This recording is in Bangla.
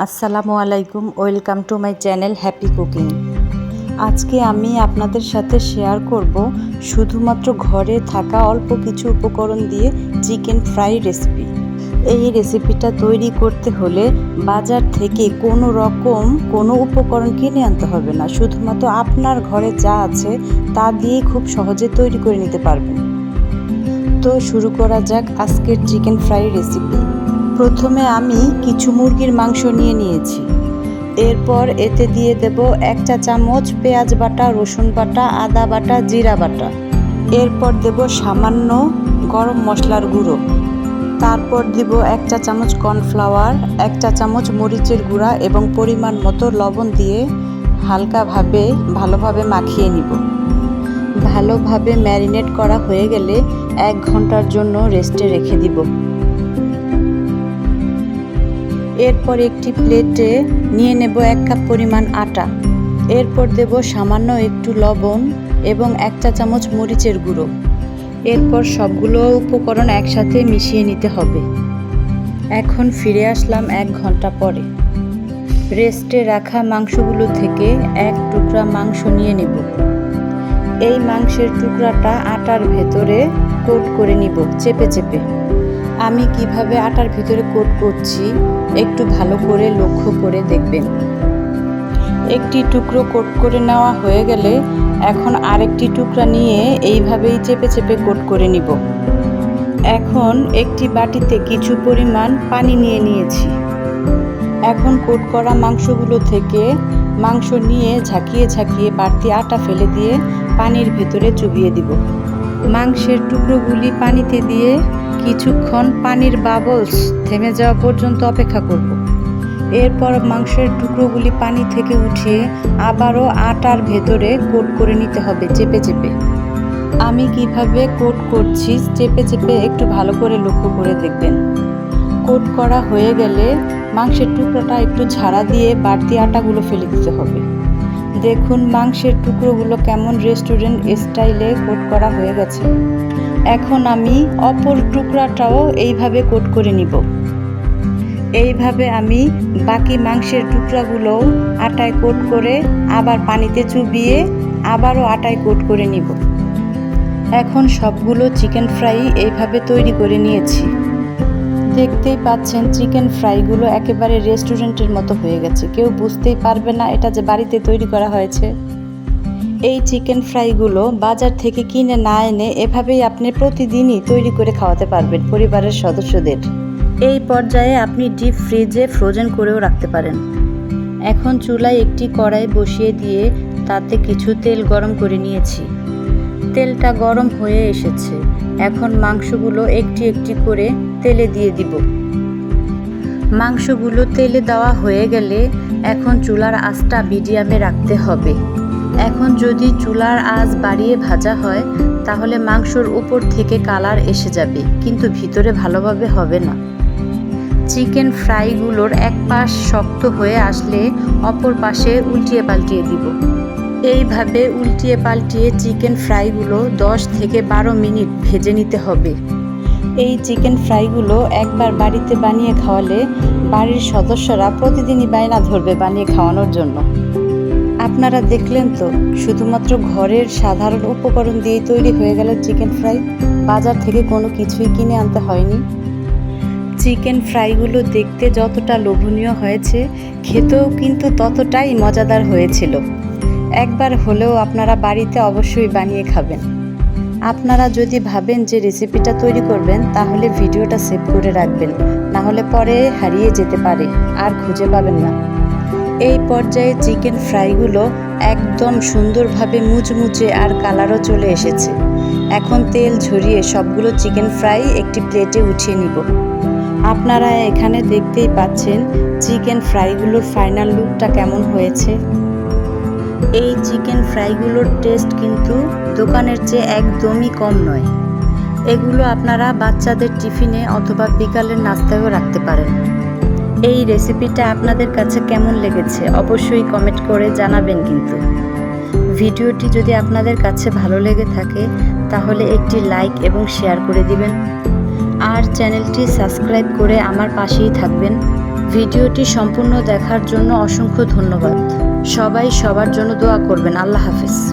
আসসালামু আলাইকুম, welcome to my channel happy cooking. আজকে আমি আপনাদের সাথে শেয়ার করব শুধুমাত্র ঘরে থাকা অল্প কিছু উপকরণ দিয়ে চিকেন ফ্রাই রেসিপি। এই রেসিপিটা তৈরি করতে হলে বাজার থেকে কোনো রকম কোনো উপকরণ কিনে আনতে হবে না। শুধুমাত্র আপনার ঘরে যা আছে তা দিয়েই খুব সহজে তৈরি করে নিতে পারবেন। তো শুরু করা যাক আজকের চিকেন ফ্রাই রেসিপি। প্রথমে আমি কিছু মুরগির মাংস নিয়ে নিয়েছি। এরপর এতে দিয়ে দেব এক চা চামচ পেঁয়াজ বাটা, রসুন বাটা, আদা বাটা, জিরা বাটা। এরপর দেব সামান্য গরম মশলার গুঁড়ো। তারপর দিব এক চা চামচ কর্নফ্লাওয়ার এক চা চামচ মরিচের গুঁড়া এবং পরিমাণ মতো লবণ দিয়ে হালকাভাবে, ভালোভাবে মাখিয়ে নিব। ভালোভাবে ম্যারিনেট করা হয়ে গেলে এক ঘণ্টার জন্য রেস্টে রেখে দিব। এরপর একটি প্লেটে নিয়ে নেব এক কাপ পরিমাণ আটা। এরপর দেব সামান্য একটু লবণ এবং এক চা চামচ মরিচের গুঁড়ো। এরপর সবগুলো উপকরণ একসাথে মিশিয়ে নিতে হবে। এখন ফিরে আসলাম এক ঘণ্টা পরে। রেস্টে রাখা মাংসগুলো থেকে এক টুকরা মাংস নিয়ে নেব। এই মাংসের টুকরাটা আটার ভেতরে কোট করে নিব, চেপে চেপে। আমি কীভাবে আটার ভিতরে কোট করছি, একটু ভালো করে লক্ষ্য করে দেখবেন। একটি টুকরো কোট করে নেওয়া হয়ে গেলে এখন আরেকটি টুকরা নিয়ে এইভাবেই চেপে চেপে কোট করে নিব। এখন একটি বাটিতে কিছু পরিমাণ পানি নিয়ে নিয়েছি। এখন কোট করা মাংসগুলো থেকে মাংস নিয়ে ঝাঁকিয়ে ঝাঁকিয়ে বাড়তি আটা ফেলে দিয়ে পানির ভেতরে চুবিয়ে দিব। মাংসের টুকরোগুলি পানিতে দিয়ে কিছুক্ষণ পানির বাবলস থেমে যাওয়া পর্যন্ত অপেক্ষা করব। এরপর মাংসের টুকরোগুলি পানি থেকে উঠিয়ে আবারও আটার ভেতরে কোট করে নিতে হবে চেপে চেপে। আমি কীভাবে কোট করছি চেপে চেপে একটু ভালো করে লক্ষ্য করে দেখবেন। কোট করা হয়ে গেলে মাংসের টুকরোটা একটু ঝাড়া দিয়ে বাড়তি আটাগুলো ফেলে দিতে হবে। দেখুন মাংসের টুকরোগুলো কেমন রেস্টুরেন্ট স্টাইলে কোট করা হয়ে গেছে। এখন আমি অপর টুকরাটাও এইভাবে কোট করে নিব। এইভাবে আমি বাকি মাংসের টুকরাগুলোও আটায় কোট করে আবার পানিতে চুবিয়ে আবারও আটায় কোট করে নিব। এখন সবগুলো চিকেন ফ্রাই এইভাবে তৈরি করে নিয়েছি। দেখতেই পাচ্ছেন, চিকেন ফ্রাইগুলো একেবারে রেস্টুরেন্টের মতো হয়ে গেছে। কেউ বুঝতেই পারবে না এটা যে বাড়িতে তৈরি করা হয়েছে। এই চিকেন ফ্রাইগুলো বাজার থেকে কিনে না এনে এভাবেই আপনি প্রতিদিনই তৈরি করে খাওয়াতে পারবেন পরিবারের সদস্যদের। এই পর্যায়ে আপনি ডিপ ফ্রিজে ফ্রোজেন করেও রাখতে পারেন। এখন চুলায় একটি কড়াই বসিয়ে দিয়ে তাতে কিছু তেল গরম করে নিয়েছি। তেলটা গরম হয়ে এসেছে। এখন মাংসগুলো একটি একটি করে তেলে দিয়ে দিব। মাংসগুলো তেলে দেওয়া হয়ে গেলে এখন চুলার আঁচটা মিডিয়ামে রাখতে হবে। এখন যদি চুলার আঁচ বাড়িয়ে ভাজা হয়, তাহলে মাংসর উপর থেকে কালার এসে যাবে, কিন্তু ভিতরে ভালোভাবে হবে না। চিকেন ফ্রাইগুলোর এক পাশ শক্ত হয়ে আসলে অপর পাশে উল্টিয়ে পাল্টিয়ে দিব। এইভাবে উল্টিয়ে পাল্টিয়ে চিকেন ফ্রাইগুলো দশ থেকে বারো মিনিট ভেজে নিতে হবে। এই চিকেন ফ্রাইগুলো একবার বাড়িতে বানিয়ে খাওয়ালে বাড়ির সদস্যরা প্রতিদিনই বায়না ধরবে বানিয়ে খাওয়ানোর জন্য। আপনারা দেখলেন তো, শুধুমাত্র ঘরের সাধারণ উপকরণ দিয়েই তৈরি হয়ে গেল চিকেন ফ্রাই। বাজার থেকে কোনো কিছুই কিনে আনতে হয়নি। চিকেন ফ্রাইগুলো দেখতে যতটা লোভনীয় হয়েছে, খেতেও কিন্তু ততটাই মজাদার হয়েছিল। একবার হলেও আপনারা বাড়িতে অবশ্যই বানিয়ে খাবেন। আপনারা যদি ভাবেন যে রেসিপিটা তৈরি করবেন, তাহলে ভিডিওটা সেভ করে রাখবেন না হলে পরে হারিয়ে যেতে পারে, আর খুঁজে পাবেন না। এই পর্যায়ে চিকেন ফ্রাইগুলো একদম সুন্দরভাবে মুচমুচে আর কালারও চলে এসেছে। এখন তেল ঝরিয়ে সবগুলো চিকেন ফ্রাই একটি প্লেটে উঠিয়ে নিব। আপনারা এখানে দেখতেই পাচ্ছেন চিকেন ফ্রাইগুলোর ফাইনাল লুকটা কেমন হয়েছে। এই চিকেন ফ্রাইগুলোর টেস্ট কিন্তু দোকানের চেয়ে একদমই কম নয়। এগুলো আপনারা বাচ্চাদের টিফিনে অথবা বিকালের নাস্তায়ও রাখতে পারেন। এই রেসিপিটা আপনাদের কাছে কেমন লেগেছে অবশ্যই কমেন্ট করে জানাবেন কিন্তু। ভিডিওটি যদি আপনাদের কাছে ভালো লেগে থাকে, তাহলে একটি লাইক এবং শেয়ার করে দিবেন। আর চ্যানেলটি সাবস্ক্রাইব করে আমার পাশেই থাকবেন। ভিডিওটি সম্পূর্ণ দেখার জন্য অসংখ্য ধন্যবাদ। সবাই সবার জন্য দোয়া করবেন। আল্লাহ হাফিজ।